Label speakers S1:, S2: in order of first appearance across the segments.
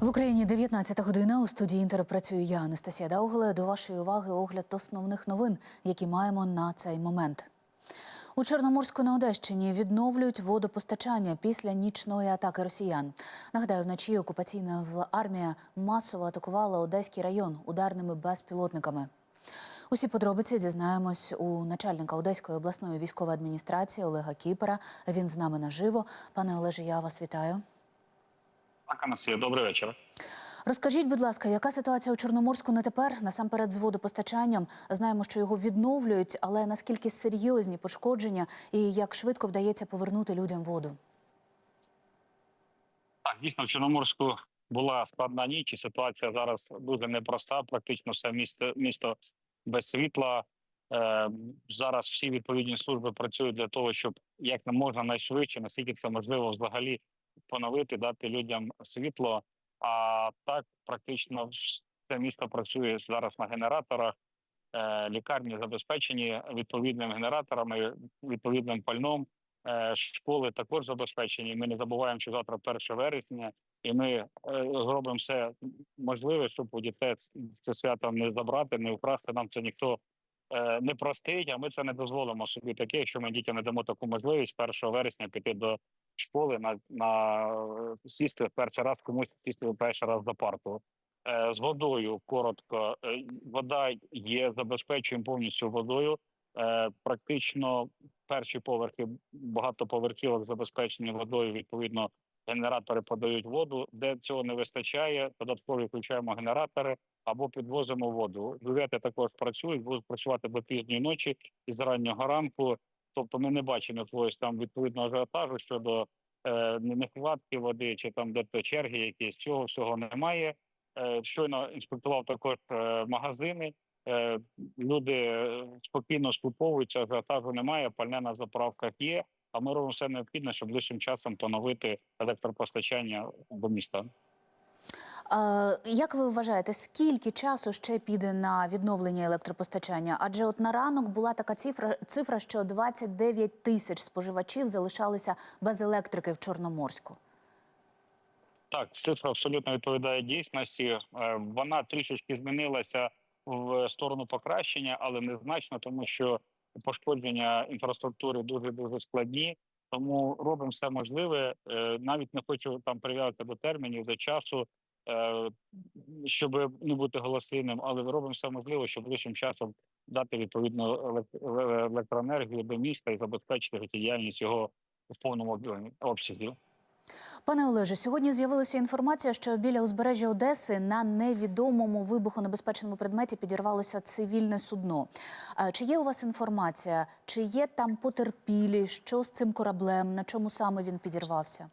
S1: В Україні 19 година. У студії Інтер працюю я, Анастасія Даугле. До вашої уваги огляд основних новин, які маємо на цей момент. У Чорноморську на Одещині відновлюють водопостачання після нічної атаки росіян. Нагадаю, вночі окупаційна армія масово атакувала Одеський район ударними безпілотниками. Усі подробиці дізнаємось у начальника Одеської обласної військової адміністрації Олега Кіпера. Він з нами наживо. Пане Олеже, я вас вітаю.
S2: Так, Анастасія, добрий вечір.
S1: Розкажіть, будь ласка, яка ситуація у Чорноморську не тепер? Насамперед з водопостачанням. Знаємо, що його відновлюють, але наскільки серйозні пошкодження і як швидко вдається повернути людям воду?
S2: Так, дійсно, в Чорноморську була складна ніч, і ситуація зараз дуже непроста. Практично все місто місто без світла. Е, зараз всі відповідні служби працюють для того, щоб як не можна найшвидше, наскільки це можливо, взагалі поновити, дати людям світло. А так, практично все місто працює зараз на генераторах. Е, лікарні забезпечені відповідними генераторами, відповідним пальном. Е, Школи також забезпечені. Ми не забуваємо, що завтра 1 вересня, і ми е, зробимо все можливе, щоб у дітей це свято не забрати, не вкрасти. Нам це ніхто не простить. А ми це не дозволимо собі таке, якщо ми дітям не дамо таку можливість 1 вересня піти до школи на, на е, сісти перший раз комусь сісти перший раз за парту. Е, З водою коротко, Е, вода є, забезпечуємо повністю водою. Практично перші поверхи багатоповерхівок забезпечені водою. Відповідно, генератори подають воду. Де цього не вистачає, додатково включаємо генератори або підвозимо воду. Бювети також працюють, будуть працювати до пізньої ночі і з раннього ранку. Тобто, ми не бачимо якогось там відповідного ажіотажу щодо е, нехватки води чи там де черги, якісь цього всього немає. Е, щойно інспектував також е, магазини. Е, люди е, спокійно скуповуються, ажіотажу немає, пальне на заправках є. А ми робимо все необхідне, щоб ближчим часом поновити електропостачання до міста.
S1: Як ви вважаєте, скільки часу ще піде на відновлення електропостачання? Адже от на ранок була така цифра, цифра, що 29 тисяч споживачів залишалися без електрики в Чорноморську.
S2: Так, цифра абсолютно відповідає дійсності. Е, Вона трішечки змінилася в сторону покращення, але незначно, тому що пошкодження інфраструктури дуже дуже складні. Тому робимо все можливе. Е, Навіть не хочу там прив'язати до термінів, до часу, щоб не бути голослівним, але робимо все можливе, щоб ближчим часом дати відповідну е, електроенергію до міста і забезпечити життєдіяльність його в повному обсязі.
S1: Пане Олеже, сьогодні з'явилася інформація, що біля узбережжя Одеси на невідомому вибухонебезпечному предметі підірвалося цивільне судно. Е, Чи є у вас інформація? Чи є там потерпілі? Що з цим кораблем? На чому саме він підірвався?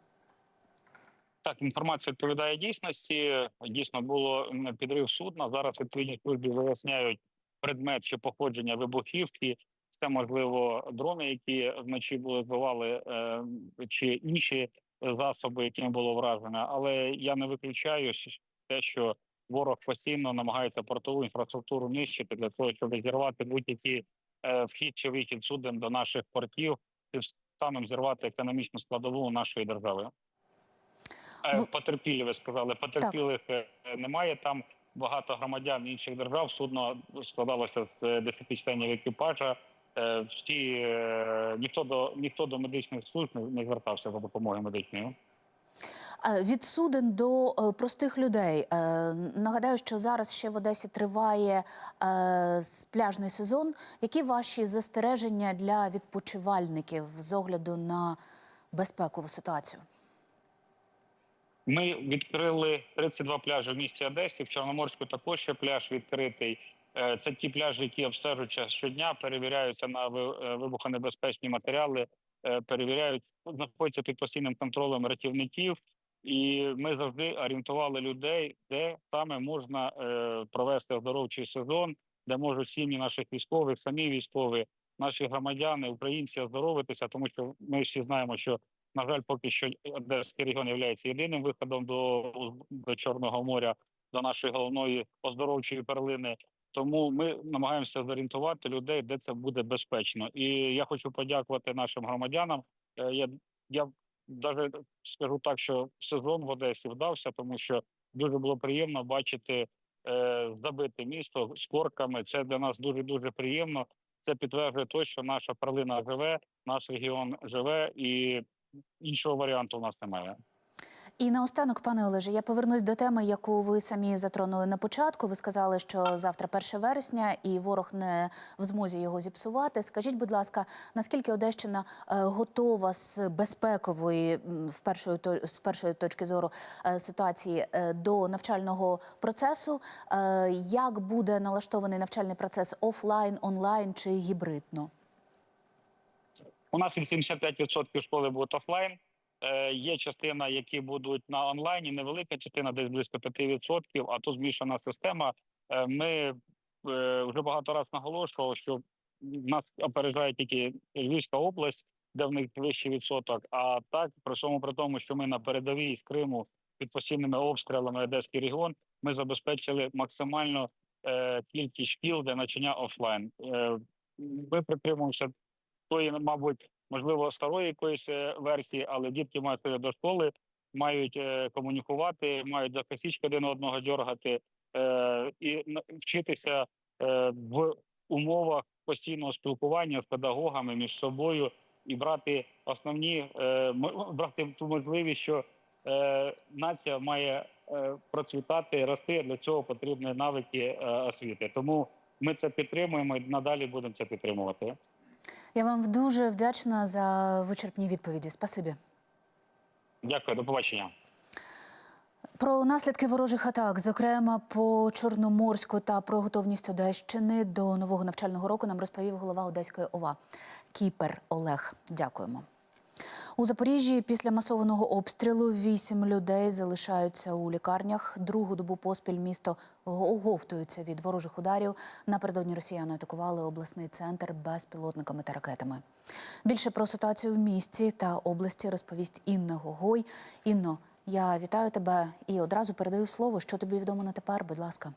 S2: Так, інформація відповідає дійсності. Дійсно було підрив судна. Зараз відповідні служби виясняють предмет чи походження вибухівки. Це можливо дрони, які вночі були збивали, е, чи інші засоби, якими було вражено. Але я не виключаю те, що ворог постійно намагається портову інфраструктуру нищити для того, щоб зірвати будь-який е, вхід чи вихід суден до наших портів, і самим зірвати економічну складову нашої держави. Е,
S1: В-
S2: Потерпілі, ви сказали, потерпілих е, немає. Там багато громадян інших держав. Судно складалося з е, 10 членів екіпажа. Е, Всі е, ніхто до ніхто до медичних служб не- звертався за допомогою медичною.
S1: Е, Від суден до е, простих людей. Е, Нагадаю, що зараз ще в Одесі триває е, пляжний сезон. Які ваші застереження для відпочивальників з огляду на безпекову ситуацію?
S2: Ми відкрили 32 пляжі в місті Одесі. В Чорноморську також є пляж відкритий. Е, Це ті пляжі, які обстежуються щодня, перевіряються на е, вибухонебезпечні матеріали, е, перевіряють, знаходяться під постійним контролем рятівників. І ми завжди орієнтували людей, де саме можна провести оздоровчий сезон, де можуть сім'ї наших військових, самі військові, наші громадяни, українці оздоровитися, тому що ми всі знаємо, що на жаль, поки що Одеський регіон є єдиним виходом до, до Чорного моря, до нашої головної оздоровчої перлини. Тому ми намагаємося зорієнтувати людей, де це буде безпечно. І я хочу подякувати нашим громадянам. Е, Я я навіть скажу так, що сезон в Одесі вдався, тому що дуже було приємно бачити е, забите місто з корками. Це для нас дуже дуже приємно. Це підтверджує те, що наша перлина живе, наш регіон живе, і іншого варіанту у нас немає.
S1: І наостанок, пане Олеже, я повернусь до теми, яку ви самі затронули на початку. Ви сказали, що завтра 1 вересня, і ворог не в змозі його зіпсувати. Скажіть, будь ласка, наскільки Одещина е, готова з безпекової в першої з першої точки зору е, ситуації е, до навчального процесу? Як буде налаштований навчальний процес офлайн, онлайн чи гібридно?
S2: У нас 85% школи будуть офлайн. Е, є частина, які будуть на онлайні, невелика частина, десь близько 5%, а то змішана система. Е, ми е, вже багато разів наголошували, що нас опережає тільки Львівська область, де в них вищий відсоток. А так, при всьому при тому, що ми на передовій з Криму під постійними обстрілами Одеський регіон, ми забезпечили максимально кількість шкіл для навчання офлайн. Ми притримуємося тої, мабуть, можливо, старої якоїсь е, версії, але дітки мають ходити до школи, мають е, комунікувати, мають за косічки один одного дергати е, і вчитися в умовах постійного спілкування з педагогами між собою і брати основні брати ту можливість, що нація має процвітати, рости. Для цього потрібні навики освіти. Тому ми це підтримуємо і надалі будемо це підтримувати.
S1: Я вам дуже вдячна за вичерпні відповіді. Спасибі.
S2: Дякую, до побачення.
S1: Про наслідки ворожих атак, зокрема по Чорноморську та про готовність Одещини до нового навчального року, нам розповів голова Одеської ОВА Кіпер Олег. Дякуємо. У Запоріжжі після масованого обстрілу вісім людей залишаються у лікарнях. Другу добу поспіль місто оговтується від ворожих ударів. Напередодні росіяни атакували обласний центр безпілотниками та ракетами. Більше про ситуацію в місті та області розповість Інна Гогой. Інно, я вітаю тебе і одразу передаю слово. Що тобі відомо на тепер? Будь ласка.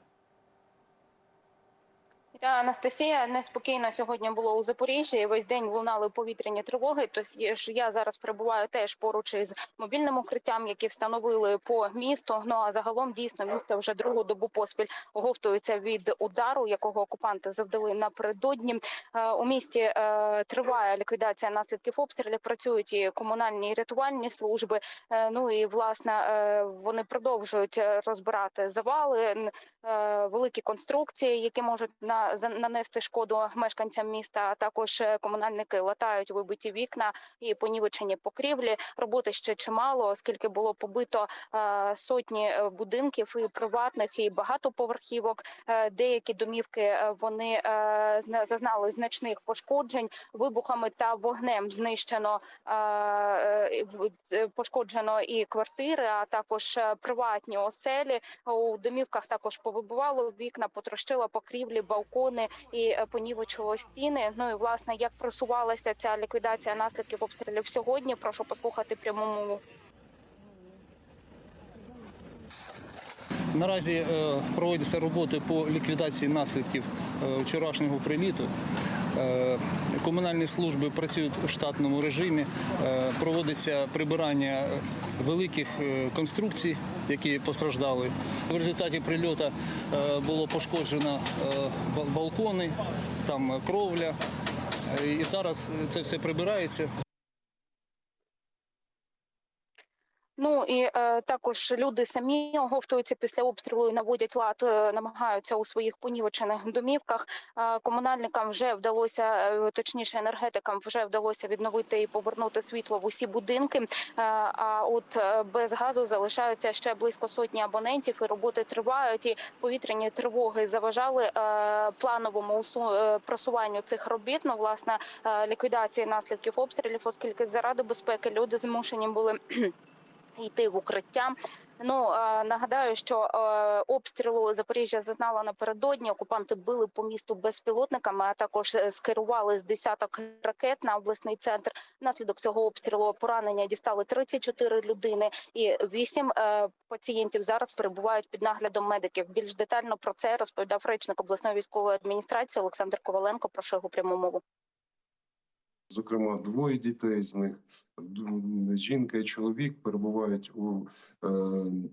S3: Анастасія неспокійно сьогодні було у Запоріжжі. Весь день лунали повітряні тривоги. Тож я зараз перебуваю теж поруч із мобільним укриттям, які встановили по місту. Ну а загалом дійсно місто вже другу добу поспіль оговтується від удару, якого окупанти завдали напередодні. Е, У місті е, триває ліквідація наслідків обстрілів. Працюють і комунальні і рятувальні служби. Е, Ну і власне вони продовжують розбирати завали, великі конструкції, які можуть на нанести шкоду мешканцям міста. А також е, комунальники латають вибиті вікна і понівечені покрівлі. Роботи ще чимало, оскільки було побито е, сотні е, будинків і приватних, і багатоповерхівок. Деякі домівки вони зна- зазнали значних пошкоджень вибухами та вогнем. Знищено пошкоджено і квартири, а також приватні оселі. У домівках також повибивало вікна, потрощило покрівлі, балкони і е, понівечило стіни. Ну і власне, як просувалася ця ліквідація наслідків обстрілів сьогодні? Прошу послухати прямому
S4: Наразі е, проводяться роботи по ліквідації наслідків е, вчорашнього приліту. Комунальні служби працюють в штатному режимі. Проводиться прибирання великих конструкцій, які постраждали. В результаті прильоту е, було пошкоджено е, балкони, там кровля. Е, І зараз це все прибирається.
S3: Ну і е, також люди самі оговтуються після обстрілу і наводять лад, е, намагаються у своїх понівечених домівках. Е, комунальникам вже вдалося, е, точніше, енергетикам вже вдалося відновити і повернути світло в усі будинки. Е, а от е, без газу залишаються ще близько сотні абонентів, і роботи тривають. І повітряні тривоги заважали е, плановому е, просуванню цих робіт. Ну, власне, е, ліквідації наслідків обстрілів, оскільки заради безпеки люди змушені були йти в укриття. Ну нагадаю, що е, обстрілу Запоріжжя зазнала напередодні. Окупанти били по місту безпілотниками, а також е, скерували з десяток ракет на обласний центр. Внаслідок цього обстрілу поранення дістали 34 людини, і 8 е, пацієнтів зараз перебувають під наглядом медиків. Більш детально про це розповідав речник обласної військової адміністрації Олександр Коваленко. Прошу його пряму мову.
S5: Зокрема, двоє дітей з них жінка і чоловік перебувають у е,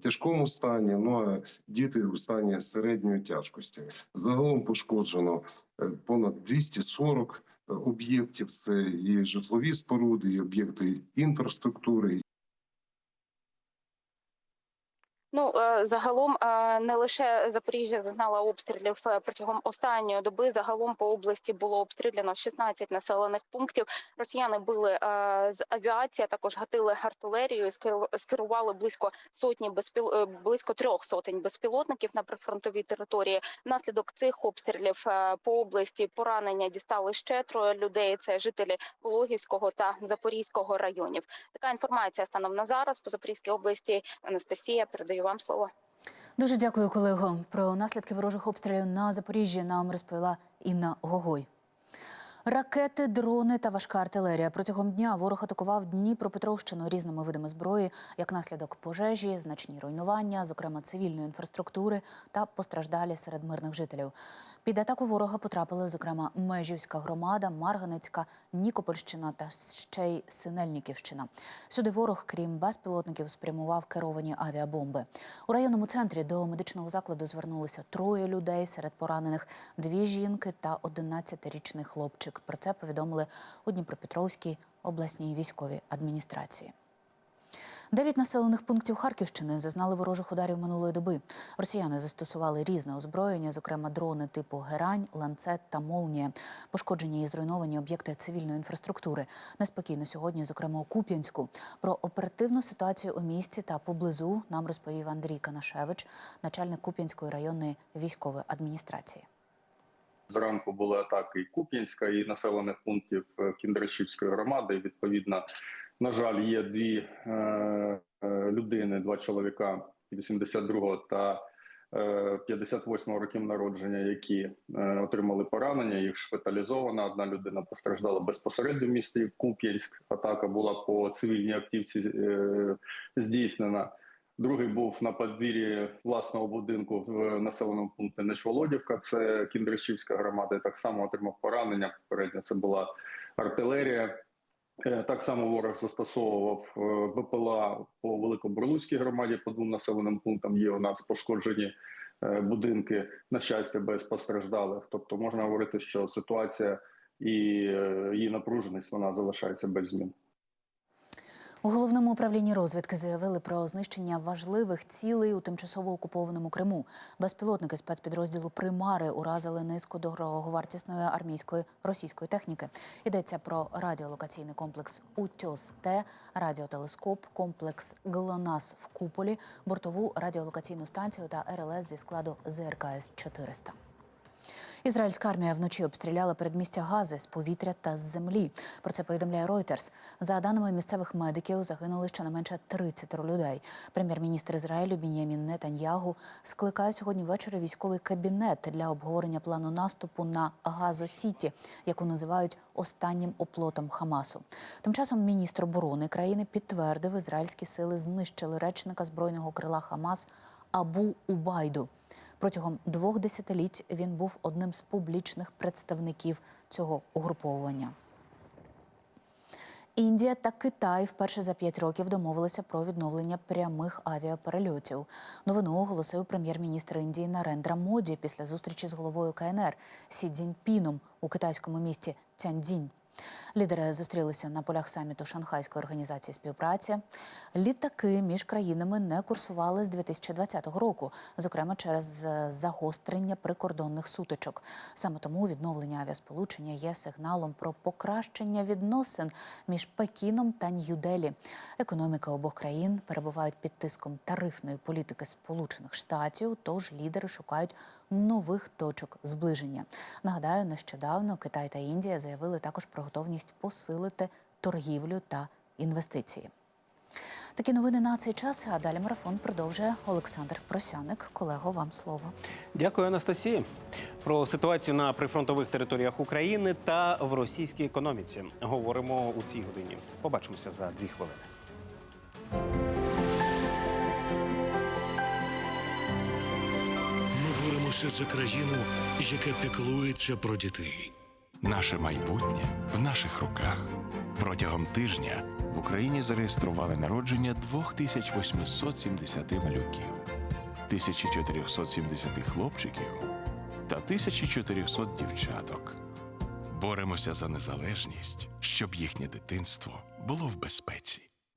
S5: тяжкому стані. Ну а діти у стані середньої тяжкості. Загалом пошкоджено е, понад 240 об'єктів. Це і житлові споруди, і об'єкти інфраструктури,
S3: Ну е, загалом е, не лише Запоріжжя зазнала обстрілів е, протягом останньої доби. Загалом по області було обстріляно 16 населених пунктів. Росіяни били з авіації, також гатили артилерією. скеру- Скерували близько сотні безпіл... близько трьох сотень безпілотників на прифронтовій території. Внаслідок цих обстрілів по області поранення дістали ще троє людей. Це жителі Пологівського та Запорізького районів. Така інформація станом на зараз по Запорізькій області. Анастасія вам слово.
S1: Дуже дякую, колего. Про наслідки ворожих обстрілів на Запоріжжі нам розповіла Інна Гогой. Ракети, дрони та важка артилерія. Протягом дня ворог атакував Дніпропетровщину різними видами зброї, як наслідок пожежі, значні руйнування, зокрема цивільної інфраструктури та постраждалі серед мирних жителів. Під атаку ворога потрапили, зокрема, Межівська громада, Марганецька, Нікопольщина та ще й Синельниківщина. Сюди ворог, крім безпілотників, спрямував керовані авіабомби. У районному центрі до медичного закладу звернулися троє людей. Серед поранених дві жінки та 11-річний хлопчик. Про це повідомили у Дніпропетровській обласній військовій адміністрації. Дев'ять населених пунктів Харківщини зазнали ворожих ударів минулої доби. Росіяни застосували різне озброєння, зокрема дрони типу Герань, ланцет та Молнія. Пошкоджені і зруйновані об'єкти цивільної інфраструктури. Неспокійно сьогодні, зокрема у Куп'янську. Про оперативну ситуацію у місті та поблизу нам розповів Андрій Канашевич, начальник Куп'янської районної військової адміністрації.
S6: Зранку були атаки і Куп'янська, і населених пунктів е, Кіндрашівської громади. І, Відповідно, на жаль, є дві е, е, людини, два чоловіка 82-го та е, 58-го років народження, які е, отримали поранення. Їх шпиталізовано. Одна людина постраждала безпосередньо в місті Куп'янськ. Атака була по цивільній активці е, здійснена. Другий був на подвір'ї власного будинку в населеному пункті Нечволодівка. Це Кіндрашівська громада. Так само отримав поранення. Попередньо це була артилерія. Е, Так само ворог застосовував е, БПЛА по Великобурлуцькій громаді. По двом населеним пунктам є у нас пошкоджені е, будинки. На щастя, без постраждалих. Тобто можна говорити, що ситуація і її напруженість вона залишається без змін.
S1: У головному управлінні розвідки заявили про знищення важливих цілей у тимчасово окупованому Криму. Безпілотники спецпідрозділу Примари уразили низку дороговартісної армійської російської техніки. Йдеться про радіолокаційний комплекс Утьос-Т, радіотелескоп, комплекс ГЛОНАС в Куполі, бортову радіолокаційну станцію та РЛС зі складу ЗРКС 400 Ізраїльська армія вночі обстріляла передмістя Гази з повітря та з землі. Про це повідомляє Reuters. За даними місцевих медиків, загинули щонайменше 30 людей. Прем'єр-міністр Ізраїлю Бін'ямін Нетаньягу скликає сьогодні ввечері військовий кабінет для обговорення плану наступу на Газо-Сіті, яку називають останнім оплотом Хамасу. Тим часом міністр оборони країни підтвердив, ізраїльські сили знищили речника збройного крила Хамас Абу Убайду. Протягом двох десятиліть він був одним з публічних представників цього угруповування. Індія та Китай вперше за п'ять років домовилися про відновлення прямих авіаперельотів. Новину оголосив прем'єр-міністр Індії Нарендра Моді після зустрічі з головою КНР Сі Цзіньпіном у китайському місті Цяньцзінь. Лідери зустрілися на полях саміту Шанхайської організації співпраці. Літаки між країнами не курсували з 2020 року, зокрема через е, загострення прикордонних сутичок. Саме тому відновлення авіасполучення є сигналом про покращення відносин між Пекіном та Нью-Делі. Економіка обох країн перебувають під тиском тарифної політики Сполучених Штатів, тож лідери шукають нових точок зближення. Нагадаю, нещодавно Китай та Індія заявили також про готовність посилити торгівлю та інвестиції. Такі новини на цей час. А далі марафон продовжує Олександр Просяник. Колего, вам слово.
S7: Дякую, Анастасія. Про ситуацію на прифронтових територіях України та в російській економіці говоримо у цій годині. Побачимося за дві хвилини.
S8: Ми за країну, яка піклується про дітей. Наше майбутнє в наших руках. Протягом тижня в Україні зареєстрували народження 2870 малюків, 1470 хлопчиків та 1400 дівчаток. Боремося за незалежність, щоб їхнє дитинство було в безпеці.